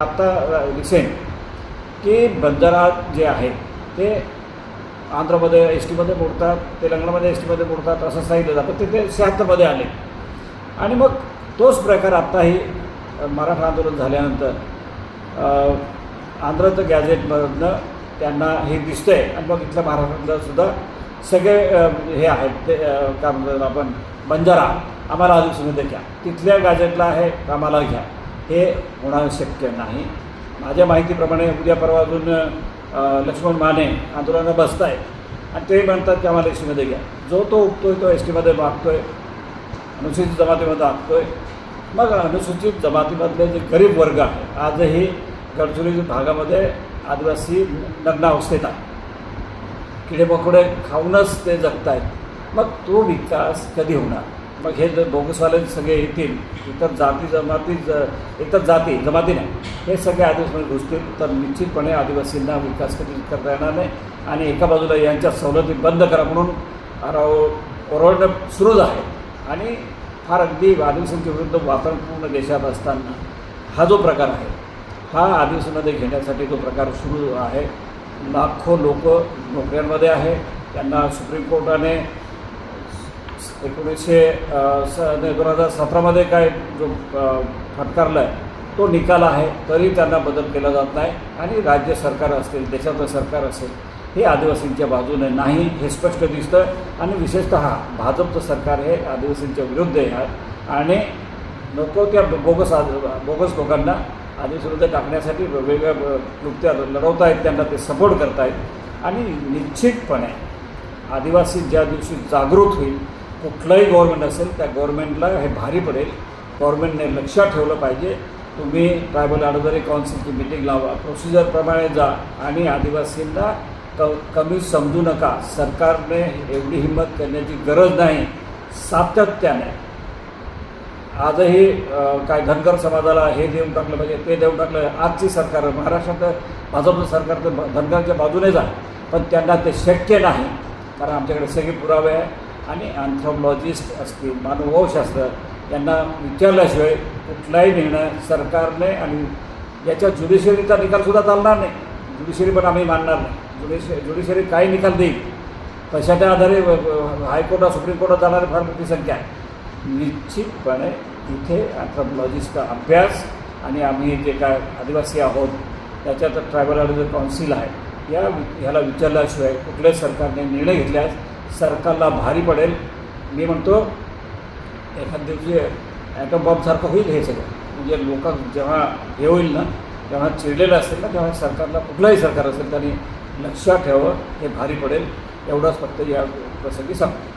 आता रिसेंट की बंजारा जे आहे ते आंध्रमध्ये एस टीमध्ये मोडतात तेलंगणामध्ये एस टीमध्ये मोडतात असं सांगितलं जातं ते ते शहात्तरमध्ये आले. आणि मग तोच प्रकार आत्ताही मराठा आंदोलन झाल्यानंतर आंध्रचं गॅझेटमधनं त्यांना हे दिसतंय आणि मग इथल्या महाराष्ट्रातलं सुद्धा सगळे हे आहेत ते काय म्हणतात आपण बंजारा आम्हाला आदिवासीमध्ये घ्या तिथल्या गॅझेटला आहे आम्हाला घ्या. हे होणं शक्य नाही. माझ्या माहितीप्रमाणे उद्या परवा अजून लक्ष्मण माने आंदोलनात बसत आहे आणि ते म्हणतात की आम्हाला एस टीमध्ये घ्या. जो तो उठतोय तो एस टीमध्ये मागतोय अनुसूचित जमातीमध्ये आखतोय मग अनुसूचित जमातीमधले जे गरीब वर्ग आहे आजही गडचिरोली भागामध्ये आदिवासी नग्नावस्थेत आहे. किडेमकोडे खाऊनच ते जगत आहेत मग तो विकास कधी होणार? मग हे जर बोगसवाले सगळे येतील इतर जाती जमाती ज इतर जाती जमाती नाही. हे सगळे आदिवासीमध्ये घुसतील. तर निश्चितपणे आदिवासींना विकास कधी करता येणार नाही. आणि एका बाजूला यांच्या सवलती बंद करा म्हणून आरव- ओरडणं सुरूच आहे. आणि फार अगदी आदिवासींच्या विरुद्ध वातावरण पूर्ण देशात असताना हा जो प्रकार आहे हा आदिवासीमध्ये घेण्यासाठी जो प्रकार सुरू आहे. लाखो लोक नोकऱ्यांमध्ये आहे. त्यांना सुप्रीम कोर्टाने एकोणीसशे स दोन हजार सतरामध्ये काय जो फटकारला आहे तो निकाल आहे तरी त्यांना बदल केला जात नाही. आणि राज्य सरकार असतील देशाचं सरकार असेल हे आदिवासींच्या बाजूने नाही हे स्पष्ट दिसतं आणि विशेषतः भाजपचं सरकार हे आदिवासींच्या विरुद्ध आहे. आणि नको त्या बोगस आद बोगस लोकांना आदिवासीमध्ये टाकण्यासाठी वेगवेगळ्या कृत्या लढवत आहेत त्यांना ते सपोर्ट करतायत. आणि निश्चितपणे आदिवासी ज्या दिवशी जागृत होईल कुठलंही गव्हर्मेंट असेल त्या गव्हर्मेंटला हे भारी पडेल. गव्हर्मेंटने लक्षात ठेवलं पाहिजे. तुम्ही ट्रायबल ॲडव्हायझरी काउन्सिलची मिटिंग लावा. प्रोसिजरप्रमाणे जा आणि आदिवासींना क कमी समजू नका. सरकारने एवढी हिंमत करण्याची गरज नाही. सातत्याने. आजही काय धनगर समाजाला हे देऊन टाकलं पाहिजे ते देऊन टाकलं आजची सरकार महाराष्ट्रात भाजपचं सरकार तर धनगरच्या बाजूनेच आहे. पण त्यांना ते शक्य नाही. कारण आमच्याकडे सगळे पुरावे आहे. आणि अँथ्रोपॉलॉजिस्ट असतील मानवशास्त्र यांना विचारल्याशिवाय कुठलाही निर्णय सरकारने आणि याच्या ज्युडिशरीचा निकालसुद्धा चालणार नाही. ज्युडिशरी पण आम्ही मानणार नाही. ज्युडिशरी ज्युडिशरी काही निकाल देईल. पैशाच्या आधारे हायकोर्टात सुप्रीम कोर्टात जाणारी फार मोठी संख्या आहे. निश्चितपणे तिथे अँथ्रोपॉलॉजिस्टचा अभ्यास आणि आम्ही जे काय आदिवासी आहोत त्याच्यात ट्रायबल ॲडव्हायझर काउन्सिल आहे या ह्याला विचारल्याशिवाय कुठल्याच सरकारने निर्णय घेतल्यास सरकारला भारी पडेल. मी म्हणतो एखाद दिवशी ॲटम बॉम्बसारखं होईल हे सगळं. म्हणजे लोक जेव्हा हे होईल ना तेव्हा चिडलेलं असेल ना तेव्हा सरकारला कुठलंही सरकार असेल त्यांनी लक्षात ठेवावं हे भारी पडेल. एवढंच फक्त या प्रसंगी सांगतो.